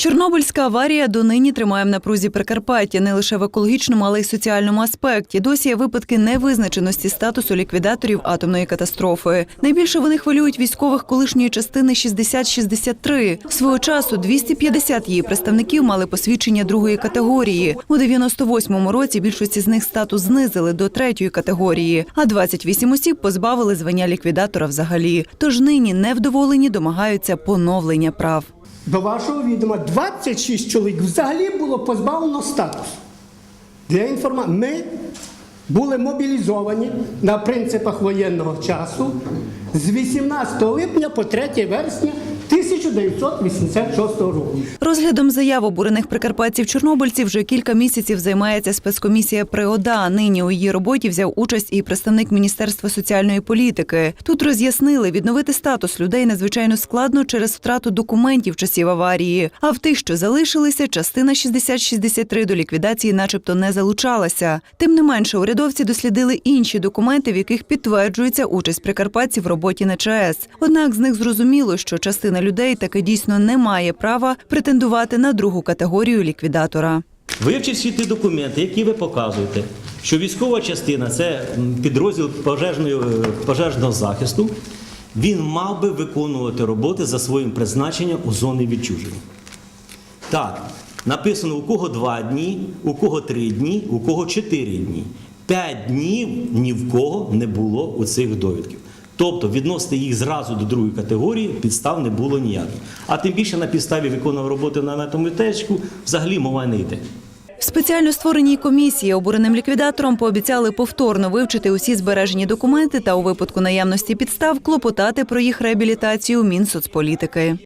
Чорнобильська аварія донині тримає в напрузі Прикарпаття не лише в екологічному, але й соціальному аспекті. Досі є випадки невизначеності статусу ліквідаторів атомної катастрофи. Найбільше вони хвилюють військових колишньої частини 60-63. Свого часу 250 її представників мали посвідчення другої категорії. У 98-му році більшості з них статус знизили до третьої категорії, а 28 осіб позбавили звання ліквідатора взагалі. Тож нині невдоволені домагаються поновлення прав. До вашого відома 26 чоловік взагалі було позбавлено статусу. Для інформації, ми були мобілізовані на принципах воєнного часу з 18 липня по 3 вересня 1986 року. Розглядом заяв обурених прикарпатців-чорнобильців вже кілька місяців займається спецкомісія при ОДА. Нині у її роботі взяв участь і представник Міністерства соціальної політики. Тут роз'яснили, відновити статус людей надзвичайно складно через втрату документів часів аварії. А в тих, що залишилися, частина 60-63 до ліквідації, начебто, не залучалася. Тим не менше, урядовці дослідили інші документи, в яких підтверджується участь прикарпатців в роботі на ЧАЕС. Однак з них зрозуміло, що частина людей таки дійсно не має права претендувати на другу категорію ліквідатора. Вивчив всі ті документи, які ви показуєте, що військова частина це підрозділ пожежної, е, пожежного захисту, він мав би виконувати роботи за своїм призначенням у зоні відчуження. Так, написано у кого два дні, у кого три дні, у кого чотири дні. П'ять днів ні в кого не було у цих довідків. Тобто відносити їх зразу до другої категорії підстав не було ніяких. А тим більше на підставі виконував роботи на метому містечку взагалі мова не йде. В спеціально створеній комісії обуреним ліквідатором пообіцяли повторно вивчити усі збережені документи та у випадку наявності підстав клопотати про їх реабілітацію Мінсоцполітики.